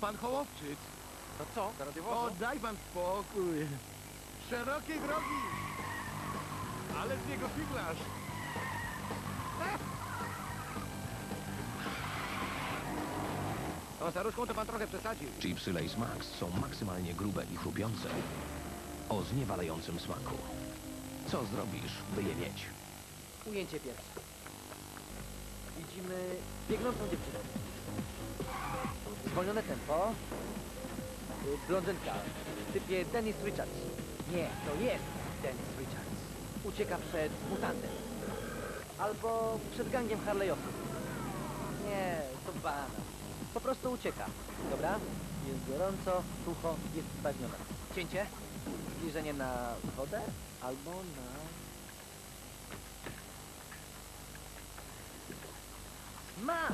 pan Hołowczyk. To co? Do O, radiowozu? daj pan spokój. Szerokiej drogi. Ale z niego figlarz. Tą staruszką to pan trochę przesadził. Chipsy Lace Max są maksymalnie grube i chrupiące. O zniewalającym smaku. Co zrobisz, by je mieć? Ujęcie pierwsze. Widzimy biegnącą dziewczynę. Zwolnione tempo. Blondynka typie Dennis Richards. Nie, to jest Dennis Richards. Ucieka przed mutantem. Albo przed gangiem Harley'owców. Nie, to banal. Po prostu ucieka. Dobra? Jest gorąco, sucho, jest spragniona. Cięcie. Zbliżenie na wodę albo na Ma!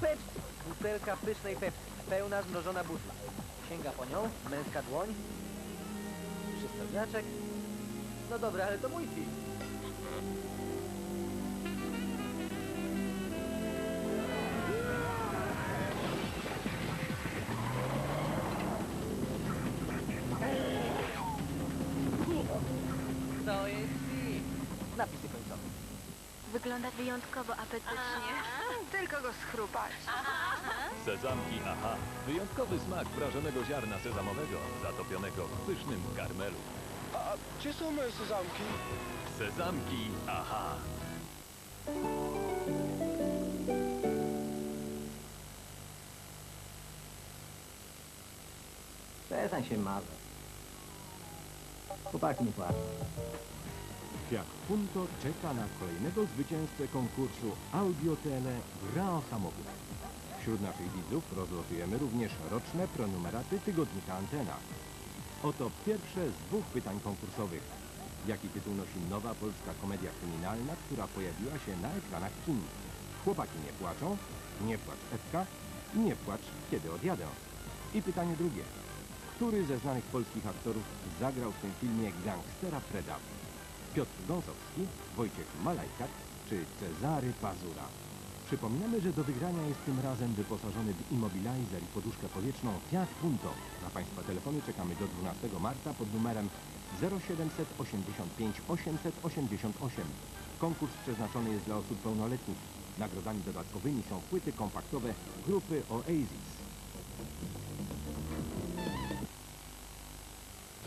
Pepsi! Butelka pysznej Pepsi. Pełna zmrożona butla. Sięga po nią, męska dłoń. Przystawniaczek. No dobra, ale to mój film. To jest. Wygląda wyjątkowo apetycznie. Tylko go schrupać. Sezamki AHA. Wyjątkowy smak prażonego ziarna sezamowego, zatopionego w pysznym karmelu. A gdzie są moje sezamki? Sezamki AHA. Przestań się mazać. Chłopaki nie płaczą. Fiat Punto czeka na kolejnego zwycięzcę konkursu Audiotele Gra samochód. Wśród naszych widzów rozlosujemy również roczne pronumeraty tygodnika Antena. Oto pierwsze z dwóch pytań konkursowych. Jaki tytuł nosi nowa polska komedia kryminalna, która pojawiła się na ekranach kin? Chłopaki nie płaczą, nie płacz Ewka nie płacz, kiedy odjadę. I pytanie drugie. Który ze znanych polskich aktorów zagrał w tym filmie gangstera Freda? Piotr Gąsowski, Wojciech Malajkat czy Cezary Pazura. Przypominamy, że do wygrania jest tym razem wyposażony w immobilizer i poduszkę powietrzną Fiat Punto. Na Państwa telefony czekamy do 12 marca pod numerem 0785 888. Konkurs przeznaczony jest dla osób pełnoletnich. Nagrodami dodatkowymi są płyty kompaktowe grupy Oasis.